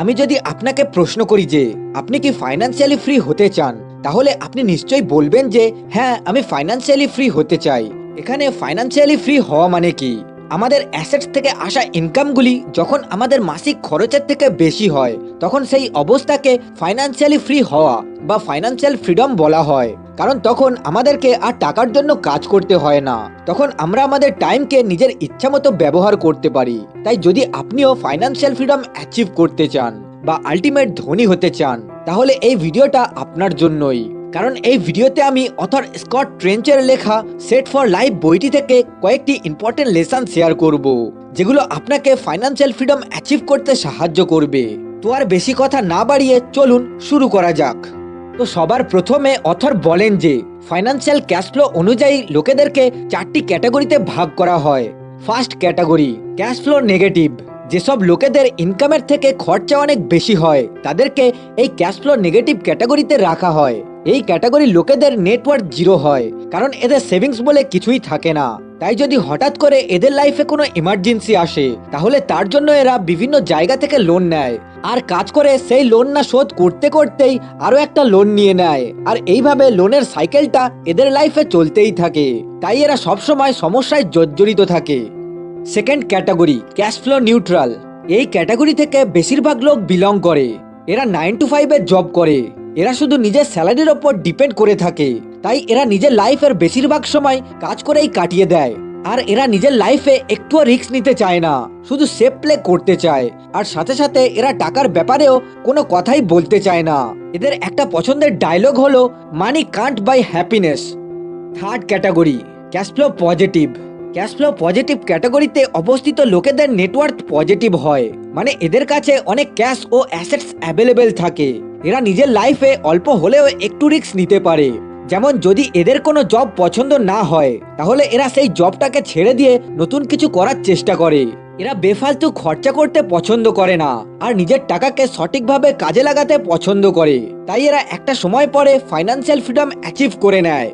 আমি যদি আপনাকে প্রশ্ন করি যে, আপনি কি ফাইন্যান্সিয়ালি ফ্রি হতে চান? তাহলে আপনি নিশ্চয়ই বলবেন যে হ্যাঁ আমি ফাইন্যান্সিয়ালি ফ্রি হতে চাই। এখানে ফাইন্যান্সিয়ালি ফ্রি হওয়া মানে কি? আমাদের অ্যাসেটস থেকে আসা ইনকামগুলি যখন আমাদের মাসিক খরচের থেকে বেশি হয়, তখন সেই অবস্থাকে ফাইন্যান্সিয়ালি ফ্রি হওয়া বা ফাইন্যান্সিয়াল ফ্রিডম বলা হয়। কারণ তখন আমাদেরকে আর টাকার জন্য কাজ করতে হয় না। তখন আমরা আমাদের টাইমকে নিজের ইচ্ছা মতো ব্যবহার করতে পারি। তাই যদি আপনিও ফাইন্যান্সিয়াল ফ্রিডম অ্যাচিভ করতে চান বা আলটিমেট ধনী হতে চান, তাহলে এই ভিডিওটা আপনার জন্যই। কারণ এই ভিডিওতে আমি অথর স্কট ট্রেঞ্চের লেখা সেট ফর লাইফ বইটি থেকে কয়েকটি ইম্পর্টেন্ট লেসন শেয়ার করব, যেগুলো আপনাকে ফাইন্যান্সিয়াল ফ্রিডম অ্যাচিভ করতে সাহায্য করবে। তো আর বেশি কথা না বাড়িয়ে চলুন শুরু করা যাক। তো সবার প্রথমে অথর বলেন যে ফাইন্যান্সিয়াল ক্যাশ ফ্লো অনুযায়ী লোকেদেরকে চারটি ক্যাটাগরিতে ভাগ করা হয়। First category cash flow negative যেসব লোকেদের ইনকামের থেকে খরচা অনেক বেশি হয়, তাদেরকে এই ক্যাশ ফ্লো নেগেটিভ ক্যাটাগরিতে রাখা হয়। এই ক্যাটাগরি লোকেদের নেটওয়ার্ক জিরো হয়। কারণ এদের সেভিংস বলে কিছুই থাকে না। তাই যদি হঠাৎ করে এদের লাইফে কোনো ইমার্জেন্সি আসে, তাহলে তার জন্য এরা বিভিন্ন জায়গা থেকে লোন নেয়। আর কাজ করে সেই লোন না শোধ করতে করতেই আরও একটা লোন নিয়ে নেয়। আর এইভাবে লোনের সাইকেলটা এদের লাইফে চলতেই থাকে। তাই এরা সবসময় সমস্যায় জর্জরিত থাকে। Second category cash flow neutral এই ক্যাটাগরি থেকে বেশিরভাগ লোক বিলং করে। এরা নাইন টু ফাইভের জব করে। এরা শুধু নিজের স্যালারির ওপর ডিপেন্ড করে থাকে। তাই এরা নিজের লাইফের বেশিরভাগ সময় কাজ করেই কাটিয়ে দেয়। আর এরা নিজের লাইফে একটুও রিস্ক নিতে চায় না, শুধু সেফ প্লে করতে চায়। আর সাথে সাথে এরা টাকার ব্যাপারেও কোনো কথাই বলতে চায় না। এদের একটা পছন্দের ডায়লগ হলো money can't buy happiness third category cash flow positive cash flow positive ক্যাটাগরিতে অবস্থিত লোকেদের নেটওয়ার্ক পজিটিভ হয়। মানে এদের কাছে অনেক ক্যাশ ও অ্যাসেটস অ্যাভেলেবেল থাকে। এরা নিজের লাইফে অল্প হলেও একটু রিস্ক নিতে পারে। যেমন যদি এদের কোনো জব পছন্দ না হয়, তাহলে এরা সেই জবটাকে ছেড়ে দিয়ে নতুন কিছু করার চেষ্টা করে। এরা বেফালতু খরচা করতে পছন্দ করে না, আর নিজের টাকাকে সঠিকভাবে কাজে লাগাতে পছন্দ করে। তাই এরা একটা সময় পরে ফাইন্যান্সিয়াল ফ্রিডম অ্যাচিভ করে নেয়।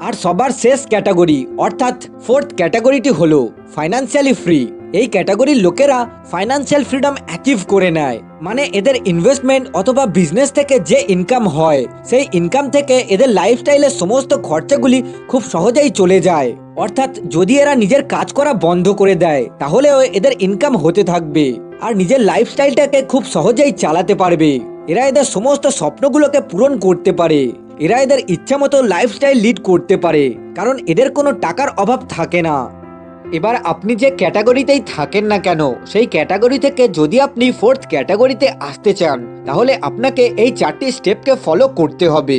আর সবার শেষ ক্যাটাগরি অর্থাৎ ফোর্থ ক্যাটাগরিটি হলো ফাইন্যান্সিয়ালি ফ্রি এই ক্যাটাগরির লোকেরা ফাইন্যান্সিয়াল ফ্রিডম অ্যাচিভ করে নেয়। মানে এদের ইনভেস্টমেন্ট অথবা বিজনেস থেকে যে ইনকাম হয়, সেই ইনকাম থেকে এদের লাইফস্টাইলের সমস্ত খরচাগুলি খুব সহজেই চলে যায়। অর্থাৎ যদি এরা নিজের কাজ করা বন্ধ করে দেয়, তাহলেও এদের ইনকাম হতে থাকবে আর নিজের লাইফস্টাইলটাকে খুব সহজেই চালাতে পারবে। এরা এদের সমস্ত স্বপ্নগুলোকে পূরণ করতে পারে। এরা এদের ইচ্ছা মতো লাইফস্টাইল লিড করতে পারে। কারণ এদের কোনো টাকার অভাব থাকে না। এবার আপনি যে ক্যাটাগরিতেই থাকেন না কেন, সেই ক্যাটাগরি থেকে যদি আপনি ফোর্থ ক্যাটাগরিতে আসতে চান, তাহলে আপনাকে এই চারটি স্টেপকে ফলো করতে হবে।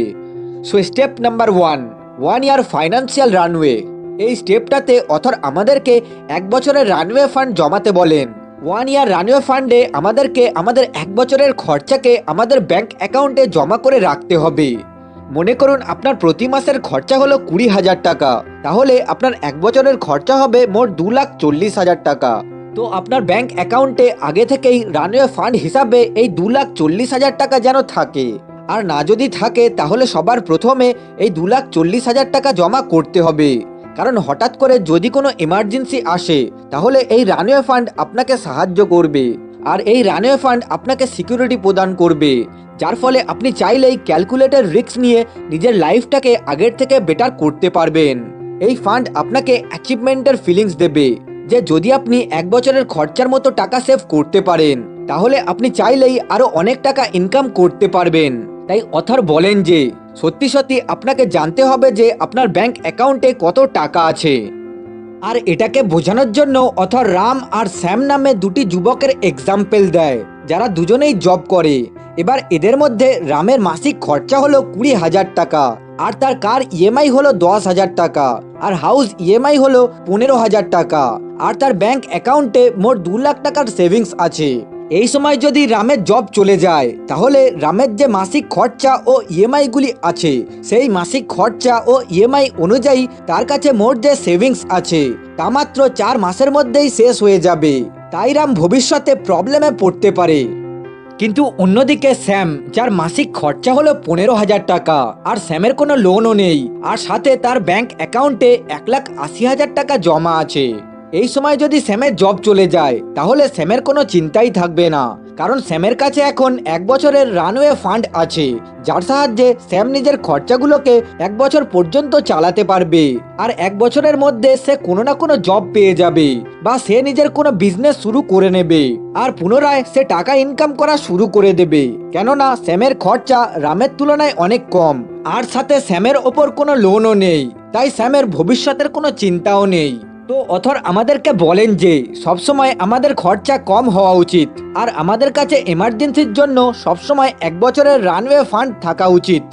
So step number one one year financial runway এই স্টেপটাতে অথর আমাদেরকে এক বছরের রানওয়ে ফান্ড জমাতে বলেন। ওয়ান ইয়ার রানওয়ে ফান্ডে আমাদেরকে, আমাদের এক বছরের খরচাকে আমাদের ব্যাংক অ্যাকাউন্টে জমা করে রাখতে হবে। মনে করুন আপনার প্রতি মাসের খরচা হলো কুড়ি হাজার টাকা। তাহলে আপনার এক বছরের খরচা হবে মোট দু লাখ চল্লিশ হাজার টাকা। তো আপনার ব্যাংক অ্যাকাউন্টে আগে থেকেই রানওয়ে ফান্ড হিসাবে এই দু লাখ চল্লিশ হাজার টাকা যেন থাকে। আর না যদি থাকে, তাহলে সবার প্রথমে এই দু লাখ চল্লিশ হাজার টাকা জমা করতে হবে। কারণ হঠাৎ করে যদি কোনো এমার্জেন্সি আসে, তাহলে এই রানওয়ে ফান্ড আপনাকে সাহায্য করবে। আর এই রানওয়ে ফান্ড আপনাকে সিকিউরিটি প্রদান করবে। যার ফলে আপনি চাইলেই ক্যালকুলেটর রিস্ক নিয়ে নিজের লাইফটাকে আগের থেকে বেটার করতে পারবেন। এই ফান্ড আপনাকে অ্যাচিভমেন্টের ফিলিংস দেবে, যে যদি আপনি এক বছরের খরচার মতো টাকা সেভ করতে পারেন, তাহলে আপনি চাইলেই আরও অনেক টাকা ইনকাম করতে পারবেন। তাই অথর বলেন যে, সত্যি সত্যি আপনাকে জানতে হবে যে আপনার ব্যাংক অ্যাকাউন্টে কত টাকা আছে। আর এটাকে বোঝানোর জন্য অথর রাম আর শ্যাম নামে দুটি যুবকের এক্সাম্পল দেয়, যারা দুজনেই জব করে। এবার এদের মধ্যে রামের মাসিক খরচা হলো কুড়ি হাজার টাকা, আর তার কার ইএমআই হলো দশ হাজার টাকা, আর হাউস ইএমআই হলো পনেরো হাজার টাকা, আর তার ব্যাংক অ্যাকাউন্টে মোট দু লাখ টাকার সেভিংস আছে। এই সময় যদি রামের জব চলে যায়, তাহলে রামের যে মাসিক খরচা ও ইএমআইগুলি আছে, সেই মাসিক খরচা ও ইএমআই অনুযায়ী তার কাছে মোট যে সেভিংস আছে, তা মাত্র চার মাসের মধ্যেই শেষ হয়ে যাবে। তাই রাম ভবিষ্যতে প্রবলেমে পড়তে পারে। কিন্তু অন্যদিকে স্যাম যার মাসিক খরচা হলো পনেরো হাজার টাকা, আর স্যামের কোনো লোনও নেই, আর সাথে তার ব্যাংক অ্যাকাউন্টে এক লাখ আশি হাজার টাকা জমা আছে। এই সময় যদি স্যামের জব চলে যায়, তাহলে স্যামের কোনো চিন্তাই থাকবে না। কারণ স্যামের কাছে এখন এক বছরের রানওয়ে ফান্ড আছে, যার সাহায্যে স্যাম নিজের খরচাগুলোকে এক বছর পর্যন্ত চালাতে পারবে। আর এক বছরের মধ্যে সে কোনো না কোনো জব পেয়ে যাবে, বা সে নিজের কোনো বিজনেস শুরু করে নেবে, আর পুনরায় সে টাকা ইনকাম করা শুরু করে দেবে। কেননা স্যামের খরচা রামের তুলনায় অনেক কম, আর সাথে স্যামের ওপর কোনো লোনও নেই, তাই স্যামের ভবিষ্যতের কোনো চিন্তাও নেই। তো অথর আমাদেরকে বলেন যে, সবসময় আমাদের খরচা কম হওয়া উচিত, আর আমাদের কাছে এমার্জেন্সির জন্য সবসময় এক বছরের রানওয়ে ফান্ড থাকা উচিত।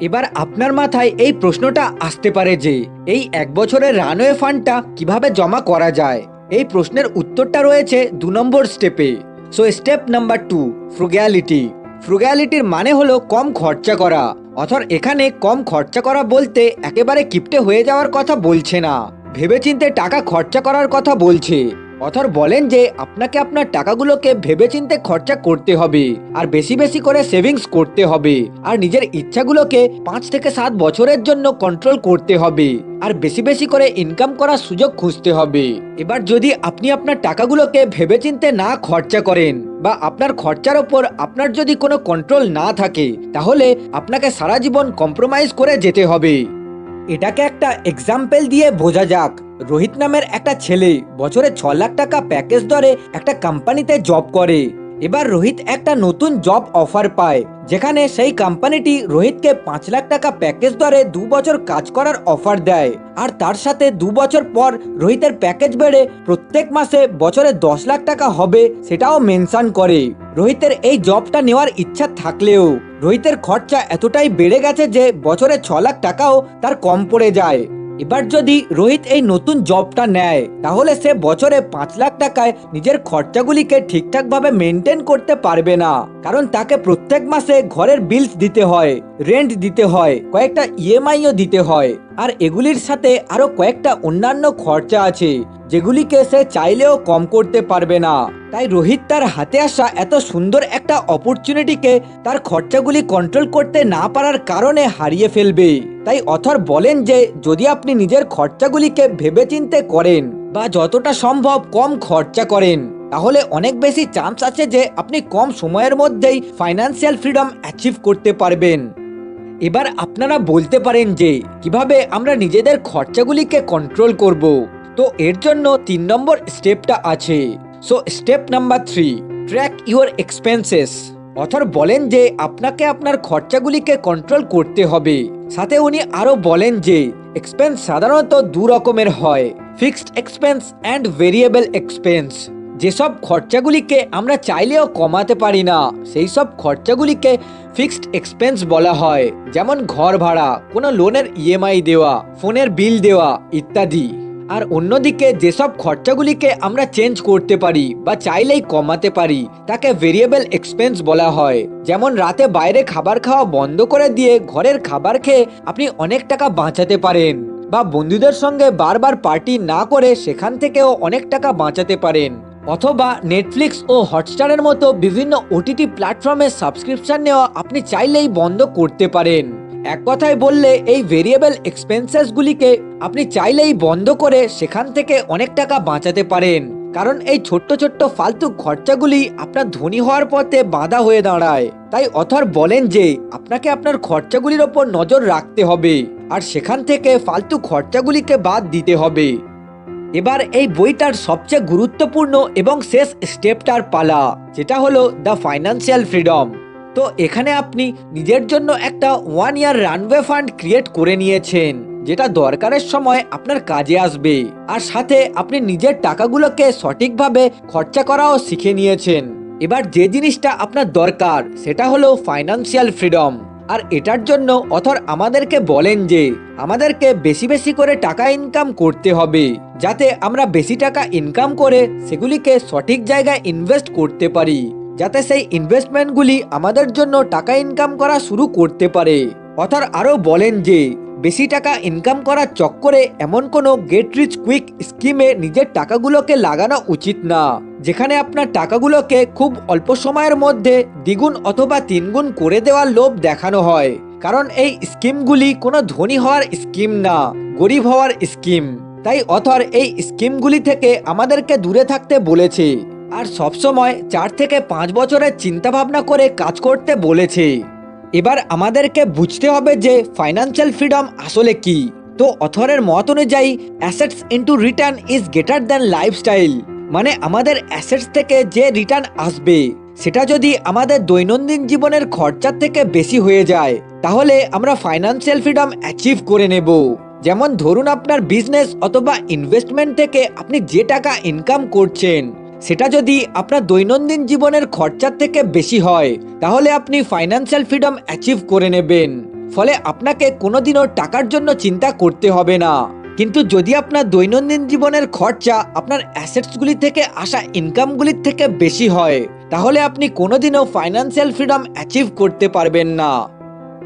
এবার আপনার মাথায় এই প্রশ্নটা আসতে পারে যে, এই এক বছরের রানওয়ে ফান্ডটা কীভাবে জমা করা যায়? এই প্রশ্নের উত্তরটা রয়েছে দু নম্বর স্টেপে so step number two frugality ফ্রুগ্যালিটির মানে হলো কম খরচা করা। অথর এখানে কম খরচা করা বলতে একেবারে কিপটে হয়ে যাওয়ার কথা বলছে না। ভেবেচিন্তে টাকা খরচা করার কথা বলছে। অথর বলেন যে, আপনাকে আপনার টাকাগুলোকে ভেবেচিন্তে খরচা করতে হবে, আর বেশি বেশি করে সেভিংস করতে হবে, আর নিজের ইচ্ছাগুলোকে পাঁচ থেকে সাত বছরের জন্য কন্ট্রোল করতে হবে, আর বেশি বেশি করে ইনকাম করার সুযোগ খুঁজতে হবে। এবার যদি আপনি আপনার টাকাগুলোকে ভেবেচিন্তে না খরচা করেন, বা আপনার খরচার ওপর আপনার যদি কোনো কন্ট্রোল না থাকে, তাহলে আপনাকে সারা জীবন কম্প্রোমাইজ করে যেতে হবে। এটাকে একটা এক্সাম্পল দিয়ে বোঝা যাক। রোহিত নামের একটা ছেলে বছরে ছ লাখ টাকা প্যাকেজ ধরে একটা কোম্পানিতে জব করে। এবার রোহিত একটা নতুন জব অফার পায়, যেখানে সেই কোম্পানিটি রোহিতকে পাঁচ লাখ টাকা প্যাকেজ ধরে দু বছর কাজ করার অফার দেয়। আর তার সাথে দু বছর পর রোহিতের প্যাকেজ বেড়ে প্রত্যেক মাসে বছরে দশ লাখ টাকা হবে, সেটাও মেনশন করে। রোহিতের এই জবটা নেওয়ার ইচ্ছা থাকলেও রোহিতের খরচা এতটাই বেড়ে গেছে যে বছরে ছ লাখ টাকাও তার কম পড়ে যায়। এবার যদি রোহিত এই নতুন জবটা নেয়, তাহলে সে বছরে পাঁচ লাখ টাকায় নিজের খরচাগুলিকে ঠিকঠাকভাবে মেনটেন করতে পারবে না। কারণ তাকে প্রত্যেক মাসে ঘরের বিলস দিতে হয় রেন্ট দিতে হয়, কয়েকটা ইএমআইও দিতে হয়। আর এগুলির সাথে আরও কয়েকটা অন্যান্য খরচা আছে। যেগুলিকে সে চাইলেও কম করতে পারবে না। তাই রোহিত তার হাতে আসা এত সুন্দর একটা অপরচুনিটিকে তার খরচাগুলি কন্ট্রোল করতে না পারার কারণে হারিয়ে ফেলবে। তাই অথর বলেন যে, যদি আপনি নিজের খরচাগুলিকে ভেবেচিন্তে করেন বা যতটা সম্ভব কম খরচা করেন, তাহলে অনেক বেশি চান্স আছে যে আপনি কম সময়ের মধ্যেই ফাইন্যান্সিয়াল ফ্রিডম অ্যাচিভ করতে পারবেন। এবার আপনারা বলতে পারেন যে, কীভাবে আমরা নিজেদের খরচাগুলিকে কন্ট্রোল করব? তো এর জন্য তিন নম্বর স্টেপটা আছে। So step number three track your expenses author বলেন যে, আপনাকে আপনার খরচাগুলিকে কন্ট্রোল করতে হবে। সাথে উনি আরও বলেন যে এক্সপেন্স সাধারণত দু রকমের হয় fixed expense and variable expense যেসব খরচাগুলিকে আমরা চাইলেও কমাতে পারি না, সেই সব খরচাগুলিকে ফিক্সড এক্সপেন্স বলা হয়। যেমন ঘর ভাড়া, কোনো লোনের ইএমআই দেওয়া ফোনের বিল দেওয়া, ইত্যাদি। আর অন্যদিকে যেসব খরচাগুলিকে আমরা চেঞ্জ করতে পারি বা চাইলেই কমাতে পারি, তাকে ভেরিয়েবল এক্সপেন্স বলা হয়। যেমন রাতে বাইরে খাবার খাওয়া বন্ধ করে দিয়ে ঘরের খাবার খেয়ে আপনি অনেক টাকা বাঁচাতে পারেন বা বন্ধুদের সঙ্গে বারবার পার্টি না করে সেখান থেকেও অনেক টাকা বাঁচাতে পারেন। অথবা নেটফ্লিক্স ও হটস্টারের মতো বিভিন্ন ওটিটি প্ল্যাটফর্মে সাবস্ক্রিপশন নেওয়া আপনি চাইলেই বন্ধ করতে পারেন। এক কথায় বললে এই ভেরিয়েবল এক্সপেন্সেসগুলিকে আপনি চাইলেই বন্ধ করে সেখান থেকে অনেক টাকা বাঁচাতে পারেন। কারণ এই ছোট্ট ছোট্ট ফালতু খরচাগুলি আপনার ধনী হওয়ার পথে বাধা হয়ে দাঁড়ায়। তাই অথর বলেন যে, আপনাকে আপনার খরচাগুলির ওপর নজর রাখতে হবে আর সেখান থেকে ফালতু খরচাগুলিকে বাদ দিতে হবে। এবার এই বইটার সবচেয়ে গুরুত্বপূর্ণ এবং শেষ স্টেপটার পালা, যেটা হলো দ্য ফাইন্যান্সিয়াল ফ্রিডম তো এখানে আপনি নিজের জন্য একটা one year runway fund create করে নিয়েছেন, যেটা দরকারের সময় আপনার কাজে আসবে। আর সাথে আপনি নিজের টাকাগুলোকে সঠিকভাবে খরচা করাও শিখে নিয়েছেন। এবার যে জিনিসটা আপনার দরকার, সেটা হলো ফাইন্যান্সিয়াল ফ্রিডম আর এটার জন্য অথর আমাদেরকে বলেন যে, আমাদেরকে বেশি বেশি করে টাকা ইনকাম করতে হবে, যাতে আমরা বেশি টাকা ইনকাম করে সেগুলিকে সঠিক জায়গায় ইনভেস্ট করতে পারি। যাতে সেই ইনভেস্টমেন্টগুলি আমাদের জন্য টাকা ইনকাম করা শুরু করতে পারে। অথর আরও বলেন যে, বেশি টাকা ইনকাম করার চক্করে এমন কোনো গেট রিচ কুইক স্কিমে নিজের টাকাগুলোকে লাগানো উচিত না, যেখানে আপনার টাকাগুলোকে খুব অল্প সময়ের মধ্যে দ্বিগুণ অথবা তিনগুণ করে দেওয়ার লোভ দেখানো হয়। কারণ এই স্কিমগুলি কোনো ধনী হওয়ার স্কিম না, গরিব হওয়ার স্কিম তাই অথর এই স্কিমগুলি থেকে আমাদেরকে দূরে থাকতে বলেছে। আর সবসময় চার থেকে পাঁচ বছরের চিন্তা ভাবনা করে কাজ করতে বলেছে। এবার আমাদেরকে বুঝতে হবে যে ফাইন্যান্সিয়াল ফ্রিডম আসলে কি। তো অথরের মত অনুযায়ী assets into return is greater than lifestyle মানে আমাদের অ্যাসেটস থেকে যে রিটার্ন আসবে, সেটা যদি আমাদের দৈনন্দিন জীবনের খরচার থেকে বেশি হয়ে যায়, তাহলে আমরা ফাইন্যান্সিয়াল ফ্রিডম অ্যাচিভ করে নেব। যেমন ধরুন আপনার বিজনেস অথবা ইনভেস্টমেন্ট থেকে আপনি যে টাকা ইনকাম করছেন সেটা যদি আপনার দৈনন্দিন জীবনের খরচার থেকে বেশি হয়, তাহলে আপনি ফাইন্যান্সিয়াল ফ্রিডম অ্যাচিভ করে নেবেন। ফলে আপনাকে কোনোদিনও টাকার জন্য চিন্তা করতে হবে না। কিন্তু যদি আপনার দৈনন্দিন জীবনের খরচা আপনার অ্যাসেটসগুলি থেকে আসা ইনকামগুলির থেকে বেশি হয়, তাহলে আপনি কোনোদিনও ফাইন্যান্সিয়াল ফ্রিডম অ্যাচিভ করতে পারবেন না।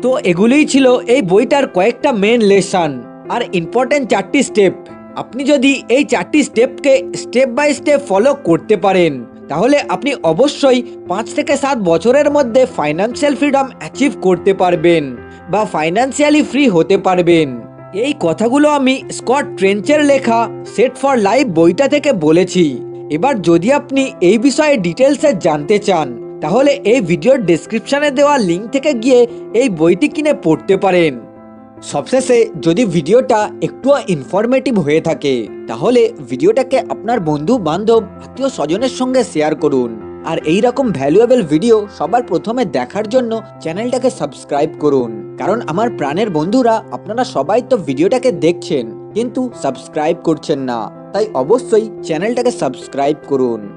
তো এগুলিই ছিল এই বইটার কয়েকটা মেন লেসন আর ইম্পর্টেন্ট চারটি স্টেপ আপনি যদি এই চারটি স্টেপকে স্টেপ বাই স্টেপ ফলো করতে পারেন, তাহলে আপনি অবশ্যই পাঁচ থেকে সাত বছরের মধ্যে ফাইন্যান্সিয়াল ফ্রিডম অ্যাচিভ করতে পারবেন বা ফাইন্যান্সিয়ালি ফ্রি হতে পারবেন। এই কথাগুলো আমি স্কট ট্রেঞ্চের লেখা সেট ফর লাইফ বইটা থেকে বলেছি। এবার যদি আপনি এই বিষয়ে ডিটেলসে জানতে চান, তাহলে এই ভিডিওর ডেসক্রিপশনে দেওয়া লিঙ্ক থেকে গিয়ে এই বইটি কিনে পড়তে পারেন। সবশেষে যদি ভিডিওটা একটুও ইনফরমেটিভ হয়ে থাকে, তাহলে ভিডিওটাকে আপনার বন্ধু, বান্ধব, আত্মীয় স্বজনের সঙ্গে শেয়ার করুন। আর এই রকম ভ্যালুয়েবল ভিডিও সবার প্রথমে দেখার জন্য চ্যানেলটাকে সাবস্ক্রাইব করুন। কারণ আমার প্রাণের বন্ধুরা, আপনারা সবাই তো ভিডিওটাকে দেখছেন, কিন্তু সাবস্ক্রাইব করছেন না। তাই অবশ্যই চ্যানেলটাকে সাবস্ক্রাইব করুন।